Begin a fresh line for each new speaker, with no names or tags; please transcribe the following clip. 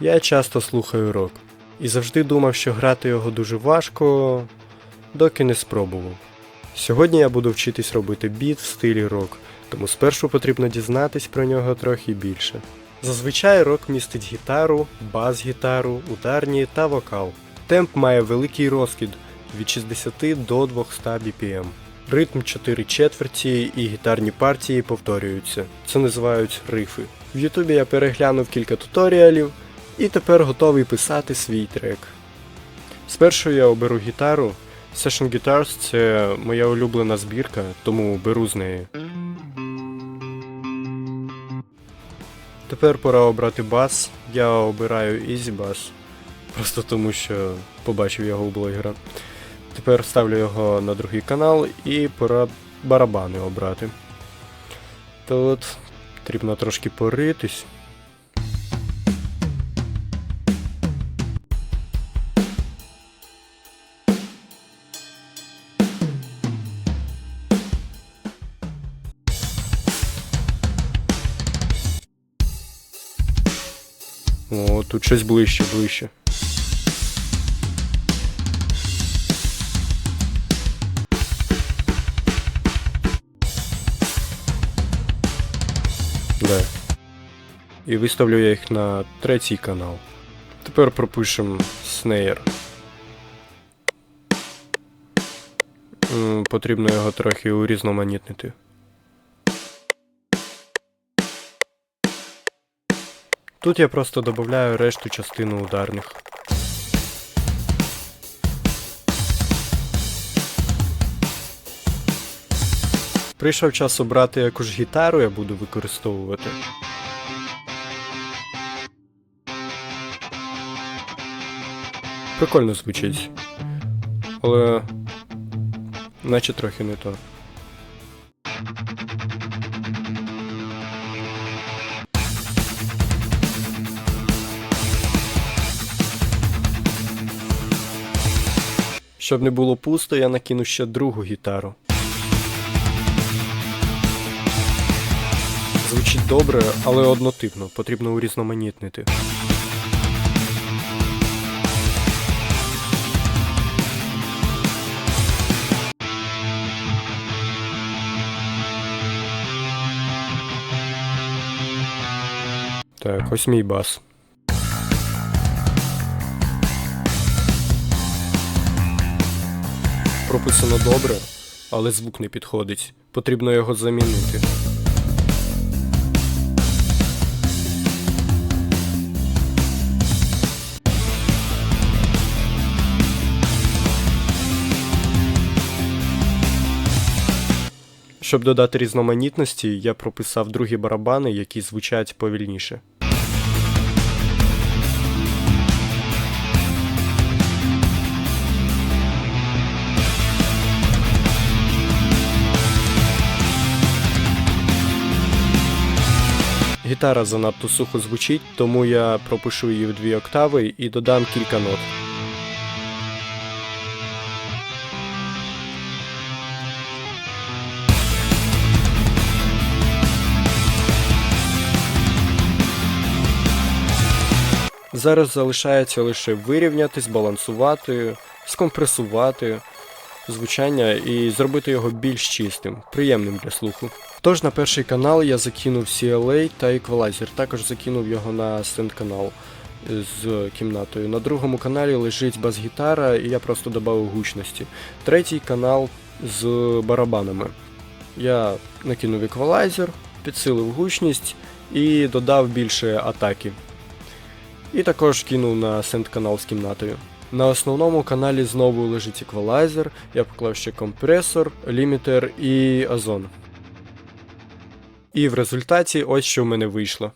Я часто слухаю рок і завжди думав, що грати його дуже важко, доки не спробував. Сьогодні я буду вчитись робити біт в стилі рок, тому спершу потрібно дізнатись про нього трохи більше. Зазвичай рок містить гітару, бас-гітару, ударні та вокал. Темп має великий розкид від 60 до 200 BPM. Ритм 4 четверті і гітарні партії повторюються. Це називають рифи. В Ютубі я переглянув кілька туторіалів і тепер готовий писати свій трек. Спершу я оберу гітару. Session Guitars це моя улюблена збірка, тому беру з неї. Тепер пора обрати бас. Я обираю Easy Bass, просто тому що побачив його у блогера. Тепер ставлю його на другий канал і пора барабани обрати. Тут потрібно трошки поритись. Тут щось ближче, ближче. Да. І виставлю я їх на третій канал. Тепер пропишемо снейр. Потрібно його трохи урізноманітнити. Тут я просто додаю решту частину ударних. Прийшов час обрати яку ж гітару я буду використовувати. Прикольно звучить. Але. Наче трохи не то. Щоб не було пусто, я накину ще другу гітару. Звучить добре, але однотипно, потрібно урізноманітнити. Так, ось мій бас. Прописано добре, але звук не підходить. Потрібно його замінити. Щоб додати різноманітності, я прописав другі барабани, які звучать повільніше. Гітара занадто сухо звучить, тому я пропишу її в дві октави і додам кілька нот. Зараз залишається лише вирівняти, збалансувати, скомпресувати звучання і зробити його більш чистим, приємним для слуху. Тож на перший канал я закинув CLA та еквалайзер, також закинув його на стенд канал з кімнатою. На другому каналі лежить бас-гітара, і я просто додав гучності. Третій канал з барабанами. Я накинув еквалайзер, підсилив гучність і додав більше атаки. І також кинув на сенд канал з кімнатою. На основному каналі знову лежить еквалайзер, я поклав ще компресор, лімітер і озон. І в результаті ось що в мене вийшло.